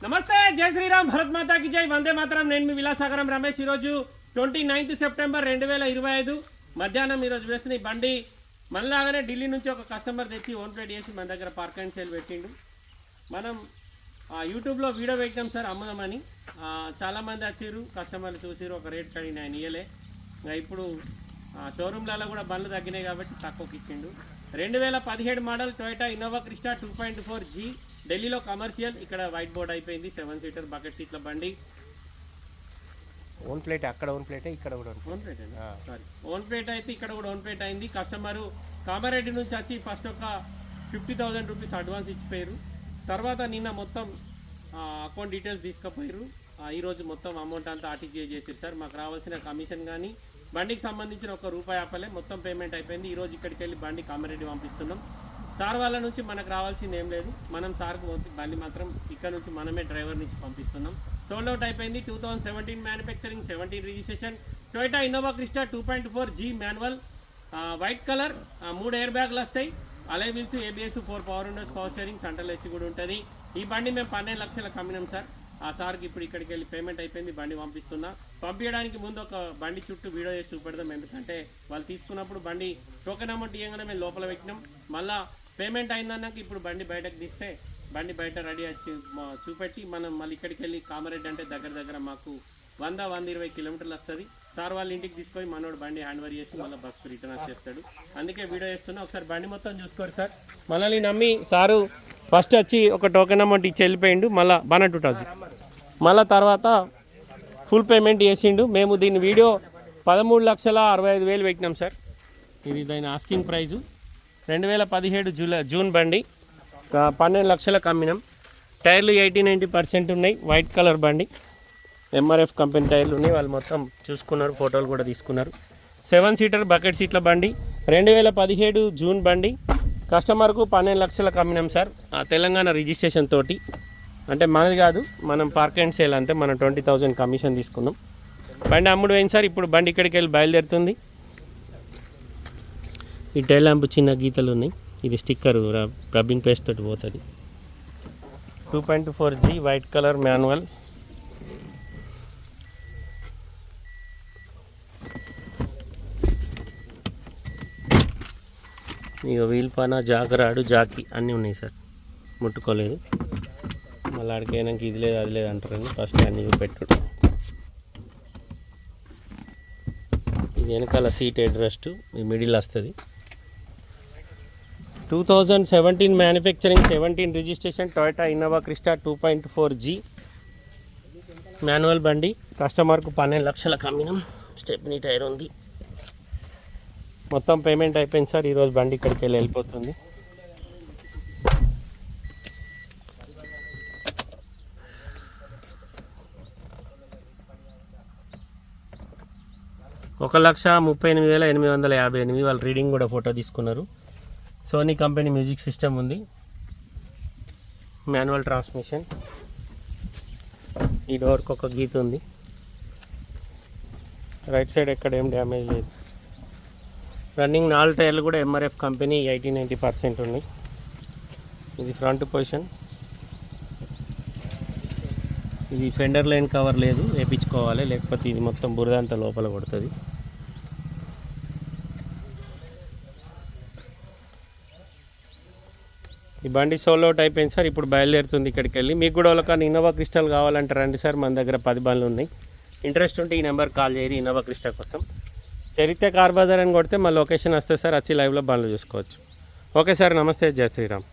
నమస్తే జై శ్రీరామ్ భరత్ మాతాకి జై. వందే మాత్రం. నేను మీ విలాసాగరం రమేష్. ఈరోజు ట్వంటీ నైన్త్ సెప్టెంబర్ రెండు వేల ఇరవై ఐదు. మధ్యాహ్నం ఈరోజు వేసిన ఈ బండి మనలాగానే ఢిల్లీ నుంచి ఒక కస్టమర్ తెచ్చి ఓన్ ప్లేట్ చేసి మన దగ్గర పార్క్ అండ్ సేల్ పెట్టిండు. మనం యూట్యూబ్లో వీడియో పెట్టాం సార్ అమ్ముదామని. చాలామంది వచ్చారు కస్టమర్లు చూసిరు ఒక రేట్ కడిగిన ఆయన ఇయ్యలే. ఇప్పుడు ఆ, షోరూమ్లలో కూడా బండ్లు తగ్గినాయి కాబట్టి తక్కువకి ఇచ్చిండు. రెండు వేల పదిహేడు model Toyota Innova Crysta two point four G. ఢిల్లీలో కమర్షియల్ ఇక్కడ వైట్ బోర్డ్ అయిపోయింది సెవెన్ సీటర్ బకెట్ సీట్ల బండి. ఓన్ ప్లేట్ అక్కడ ఓన్ ప్లేట్ ఇక్కడ కూడా own plate sorry own plate అయితే ఇక్కడ కూడా ఓన్ ప్లేట్ అయింది. కస్టమర్ కామారెడ్డి నుంచి వచ్చి ఫస్ట్ ఒక ఫిఫ్టీ థౌసండ్ రూపీస్ అడ్వాన్స్ ఇచ్చిపోయారు తర్వాత నిన్న మొత్తం అకౌంట్ డీటెయిల్స్ తీసుకుపోయారు ఈరోజు మొత్తం అమౌంట్ అంతా ఆర్టీజీఏ చేసారు సార్. మాకు రావాల్సిన కమిషన్ కానీ బండికి సంబంధించిన ఒక రూపాయి ఆపలే. మొత్తం పేమెంట్ అయిపోయింది. ఈరోజు ఇక్కడికి వెళ్ళి బండి కామారెడ్డి పంపిస్తున్నాం. సార్ వాళ్ళ నుంచి మనకు రావాల్సింది ఏం లేదు. మనం సార్కు పంపి బండి మాత్రం ఇక్కడ నుంచి మనమే డ్రైవర్ నుంచి పంపిస్తున్నాం. సోల్డ్ అవుట్ అయిపోయింది. Two thousand seventeen manufacturing seventeen registration Toyota Innova Crysta two point four G manual white colour మూడు ఎయిర్ బ్యాగ్లు వస్తాయి. Alloy wheels ABS four power windows power steering central AC కూడా ఉంటుంది. ఈ బండి మేము పన్నెండు లక్షలకు అమ్మినాం సార్. ఆ సార్కి ఇప్పుడు ఇక్కడికి వెళ్ళి పేమెంట్ అయిపోయింది. బండి పంపిస్తున్నా. పంపించడానికి ముందు ఒక బండి చుట్టూ వీడియో చేసి చూపెడదాం. ఎందుకంటే వాళ్ళు తీసుకున్నప్పుడు బండి టోకెన్ అమౌంట్ ఇవ్వగానే మేము లోపల పెట్టినాం. మళ్ళీ పేమెంట్ అయిందన్నాక ఇప్పుడు బండి బయటకు తీస్తే బండి బయట రెడీ వచ్చి చూపెట్టి మనం మళ్ళీ ఇక్కడికి వెళ్ళి కామారెడ్డి అంటే దగ్గర దగ్గర మాకు వంద వంద ఇరవై కిలోమీటర్లు వస్తుంది. సార్ వాళ్ళ ఇంటికి తీసుకొని మనోడు బండి హ్యాండ్ ఓవర్ చేసి మళ్ళీ బస్కు రిటర్న్ వచ్చేస్తాడు. అందుకే వీడియో చేస్తున్నా ఒకసారి బండి మొత్తం చూసుకోరు సార్. మనల్ని నమ్మి సారు ఫస్ట్ వచ్చి ఒక టోకెన్ అమౌంట్ ఇచ్చి వెళ్ళిపోయిండు మళ్ళీ బాగా టూ థౌజండ్ మళ్ళీ తర్వాత ఫుల్ పేమెంట్ చేసిండు. మేము దీని వీడియో పదమూడు లక్షల అరవై ఐదు వేలు పెట్టినాం సార్. ఇది దాని ఆస్కింగ్ ప్రైజు. రెండు వేల పదిహేడు జూలై జూన్ బండి. పన్నెండు లక్షలకు అమ్మినాం టైర్లు ఎయిటీ నైంటీ పర్సెంట్ ఉన్నాయి. వైట్ కలర్ బండి. ఎంఆర్ఎఫ్ కంపెనీ టైర్లు ఉన్నాయి. వాళ్ళు మొత్తం చూసుకున్నారు ఫోటోలు కూడా తీసుకున్నారు. సెవెన్ సీటర్ బకెట్ సీట్ల బండి. రెండు వేల పదిహేడు జూన్ బండి. కస్టమర్కు పన్నెండు లక్షలకు అమ్మినాం సార్. ఆ తెలంగాణ రిజిస్ట్రేషన్ తోటి. అంటే మనది కాదు మనం పార్క్ అండ్ సేల్ అంతే మనం ట్వంటీ థౌజండ్ కమిషన్ తీసుకున్నాం. బండి అమ్ముడు పోయింది సార్? ఇప్పుడు బండి ఇక్కడికి వెళ్ళి బయలుదేరుతుంది. ఈ టైల్ ల్యాంప్ చిన్న గీతలు ఉన్నాయి. ఇది స్టిక్కర్ రబ్బింగ్ పేస్ట్ తోటి పోతుంది. Two point four G white colour manual ఇక వీల్ పాన జాగరాడు జాకీ అన్నీ ఉన్నాయి సార్. ముట్టుకోలేదు. మళ్ళీ అడిగైనాక ఇది లేదు అది లేదు అంటారని ఫస్ట్ అన్నీ పెట్టు ఇది వెనకాల సీట్ హెడ్ రెస్ట్ మిడిల్ వస్తుంది. Two thousand seventeen manufacturing seventeen registration Toyota Innova Crysta two point four G manual బండి కస్టమర్కు పన్నెండు లక్షల కమ్మినం స్టెప్నీ టైర్ ఉంది. మొత్తం పేమెంట్ అయిపోయింది సార్ ఈరోజు బండి ఇక్కడికి వెళ్ళి వెళ్ళిపోతుంది. ఒక లక్ష ముప్పై ఎనిమిది వేల ఎనిమిది వందల యాభై ఎనిమిది వాళ్ళు రీడింగ్ కూడా ఫోటో తీసుకున్నారు. సోనీ కంపెనీ మ్యూజిక్ సిస్టమ్ ఉంది. మాన్యువల్ ట్రాన్స్మిషన్ ఈ డోర్కి ఒక గీత ఉంది. రైట్ సైడ్ ఎక్కడ ఏం డ్యామేజ్ లేదు. రన్నింగ్ నాలుగు టైర్లు కూడా MRF company eighty ninety percent ఉన్నాయి. ఇది ఫ్రంట్ పొజిషన్ ఇది ఫెండర్ లైన్ కవర్ లేదు వేపించుకోవాలి. లేకపోతే ఇది మొత్తం బురద అంతా లోపల పడుతుంది ఈ బండి సోలో టైప్ అయిపోయింది సార్? ఇప్పుడు బయలుదేరుతుంది ఇక్కడికి వెళ్ళి మీకు కూడా వాళ్ళకి ఇన్నోవా క్రిస్టల్ కావాలంటే రండి సార్. మన దగ్గర పది బండ్లు ఉన్నాయి. ఇంట్రెస్ట్ ఉంటే ఈ నెంబర్ కాల్ చేయరు ఇన్నోవా క్రిస్టల్ కోసం. చరిత్ర కార్ బజార్ అని కొడితే మా లొకేషన్ వస్తే సార్ వచ్చి లైవ్లో బండ్లు చూసుకోవచ్చు. ఓకే సార్ నమస్తే. జయ శ్రీరామ్.